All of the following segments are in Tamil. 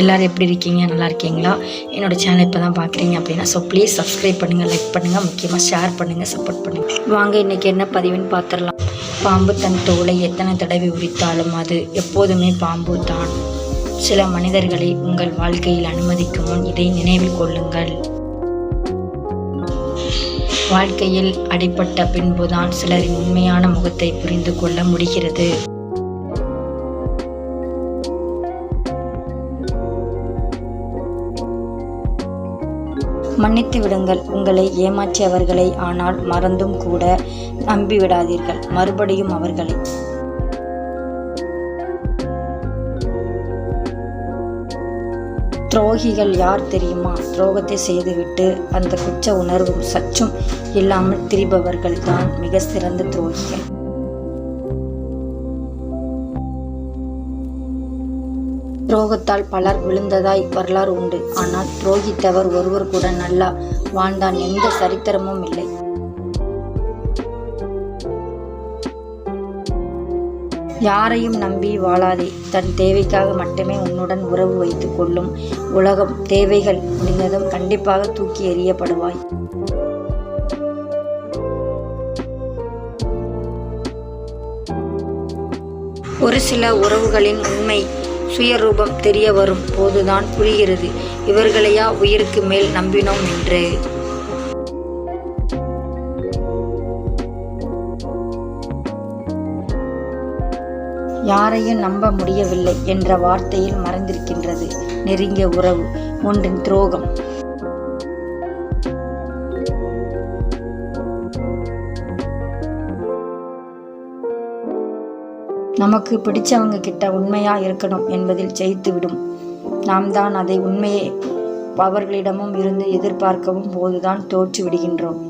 எல்லோரும் எப்படி இருக்கீங்க? நல்லா இருக்கீங்களா? என்னோட சேனல் இப்போ தான் பார்க்குறீங்க அப்படின்னா ஸோ ப்ளீஸ் சப்ஸ்கிரைப் பண்ணுங்கள் லைக் பண்ணுங்கள் முக்கியமாக ஷேர் பண்ணுங்கள் சப்போர்ட் பண்ணுங்கள் வாங்க இன்றைக்கி என்ன பதிவுன்னு பார்த்துடலாம் பாம்பு தன் தோலை எத்தனை தடவை உரித்தாலும் அது எப்போதுமே பாம்பு தான் சில மனிதர்களை உங்கள் வாழ்க்கையில் அனுமதிக்கும் முன் இதை நினைவில் கொள்ளுங்கள். வாழ்க்கையில் அடிபட்ட பின்புதான் சிலரின் உண்மையான முகத்தை புரிந்து கொள்ள முடிகிறது. மன்னித்து விடுங்கள். உங்களை ஏமாற்றியவர்களை ஆனால் மறந்தும் கூட நம்பிவிடாதீர்கள். மறுபடியும் அவர்களை. துரோகிகள் யார் தெரியுமா? துரோகத்தை செய்துவிட்டு அந்த குற்ற உணர்வும் சற்றும் இல்லாமல் திரிபவர்கள் தான் மிக சிறந்த துரோகிகள். துரோகத்தால் பலர் விழுந்ததாய் வரலாறு உண்டு. ஆனால் துரோகித்தவர் ஒருவர் கூட நல்லா வாழ்ந்தான். எந்த சரித்திரமும் இல்லை. யாரையும் நம்பி வாழாதே. தன் தேவைக்காக மட்டுமே உன்னுடன் உறவு வைத்துக் கொள்ளும் உலகம் தேவைகள் முடிந்ததும் கண்டிப்பாக தூக்கி எறியப்படுவாய். ஒரு சில உறவுகளின் உண்மை சுயரூபம் தெரிய வரும் போதுதான் புரிகிறது. இவர்களையா உயிருக்கு மேல் நம்பினோம் என்று. யாரையும் நம்ப முடியவில்லை என்ற வார்த்தையில் மறைந்திருக்கின்றது. நெருங்கிய உறவு ஒன்றின் துரோகம். நமக்கு பிடிச்சவங்க கிட்ட உண்மையா இருக்கணும் என்பதில் ஜெயித்துவிடும் நாம் தான் அதை உண்மையே அவர்களிடமும் இருந்து எதிர்பார்க்கவும் போதுதான் தோற்று விடுகின்றோம்.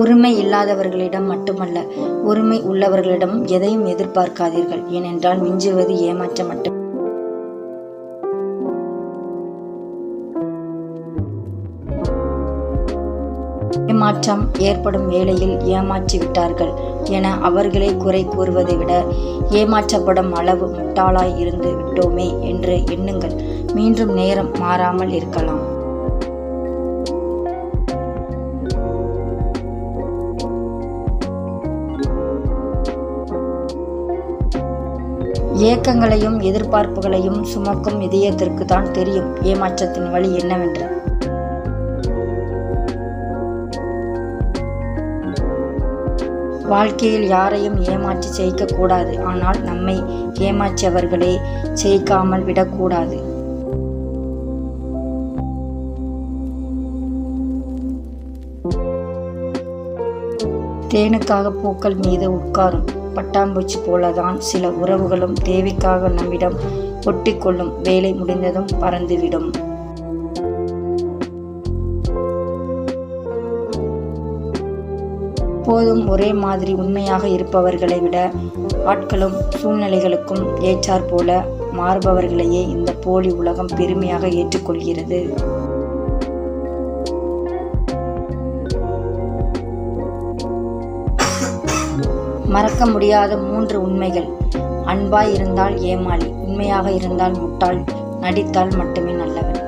உரிமை இல்லாதவர்களிடம் மட்டுமல்ல உரிமை உள்ளவர்களிடம் எதையும் எதிர்பார்க்காதீர்கள். ஏனென்றால் மிஞ்சுவது ஏமாற்றம் மட்டும். ஏமாற்றம் ஏற்படும் வேளையில் ஏமாற்றி விட்டார்கள் என அவர்களை குறை கூறுவதை விட ஏமாற்றப்படும் அளவு முட்டாளாய் இருந்து விட்டோமே என்று எண்ணுங்கள். மீண்டும் நேரம் மாறாமல் இருக்கலாம். ஏக்கங்களையும் எதிர்பார்ப்புகளையும் சுமக்கும் இதயத்திற்கு தான் தெரியும் ஏமாற்றத்தின் வழி என்னவென்று. வாழ்க்கையில் யாரையும் ஏமாற்றி ஜெயிக்கக்கூடாது ஆனால் நம்மை ஏமாற்றியவர்களே ஜெயிக்காமல் விடக்கூடாது. தேனுக்காக பூக்கள் மீது உட்காரும். பட்டாம்பூச்சி போலதான் சில உறவுகளும் தேவைக்காக நம்மிடம் ஒட்டிக்கொள்ளும். வேலை முடிந்ததும் பறந்துவிடும். எப்போதும் ஒரே மாதிரி உண்மையாக இருப்பவர்களை விட ஆட்களும் சூழ்நிலைகளுக்கும் ஏற்றாற் போல மாறுபவர்களையே இந்த போலி உலகம் பெருமையாக ஏற்றுக்கொள்கிறது. மறக்க முடியாத மூன்று உண்மைகள். அன்பாய் இருந்தால் ஏமாளி உண்மையாக இருந்தால் முட்டாள் நடித்தால் மட்டுமே நல்லவன்.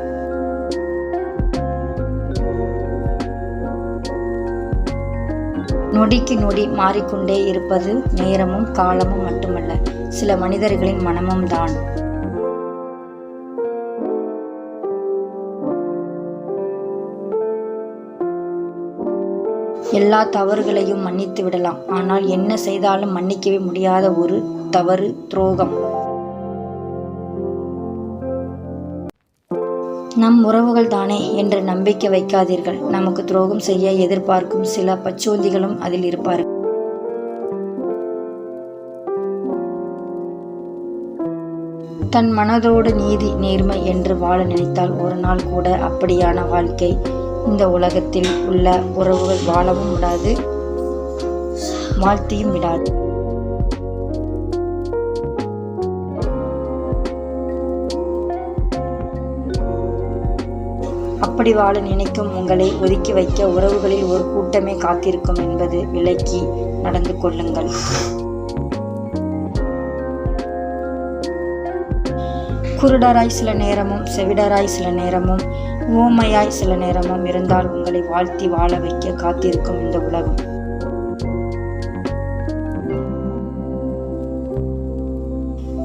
நொடிக்கு நொடி மாறிக்கொண்டே இருப்பது நேரமும் காலமும் மட்டுமல்ல சில மனிதர்களின் மனமும் தான். எல்லா தவறுகளையும் மன்னித்து விடலாம். ஆனால் என்ன செய்தாலும் மன்னிக்கவே முடியாத ஒரு தவறு துரோகம். நம் உறவுகள் தானே என்று நம்பிக்கை வைக்காதீர்கள். நமக்கு துரோகம் செய்ய எதிர்பார்க்கும் சில பச்சோந்திகளும் அதில் இருப்பார்கள். தன் மனதோடு நீதி நேர்மை என்று வாழ நினைத்தால் ஒரு நாள் கூட அப்படியான வாழ்க்கை இந்த உலகத்தில் உள்ள உறவுகள் வாழவும் விடாது வாழ்த்தியும் விடாது. அப்படி வாழ நினைக்கும் உங்களை ஒதுக்கி வைக்க உறவுகளில் ஒரு கூட்டமே காத்திருக்கும் என்பது விலக்கி நடந்து கொள்ளுங்கள். குருடராய் சில நேரமும் செவிடராய் சில நேரமும் ஓமையாய் சில நேரமும் இருந்தால் உங்களை வாழ்த்தி வாழ வைக்க காத்திருக்கும் இந்த உலகம்.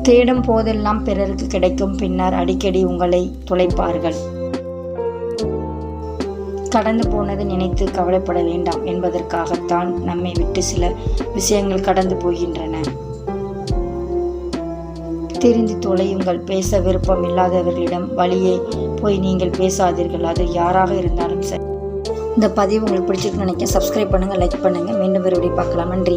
தேடும் போதெல்லாம் பிறருக்கு கிடைக்கும் பின்னர் அடிக்கடி உங்களை துளைப்பார்கள் கடந்து போனது நினைத்து கவலைப்பட வேண்டாம் என்பதற்காகத்தான் நம்மை விட்டு சில விஷயங்கள் கடந்து போகின்றன. தெரிந்து தொலையுங்கள். பேச விருப்பம் இல்லாதவர்களிடம் வழியே போய் நீங்கள் பேசாதீர்கள். அது யாராக இருந்தாலும் சரி. இந்த பதிவு உங்களுக்கு பிடிச்சிருக்குன்னு நினைக்க சப்ஸ்கிரைப் பண்ணுங்கள் லைக் பண்ணுங்கள் மீண்டும் மறுபடியும் பார்க்கலாம். நன்றி.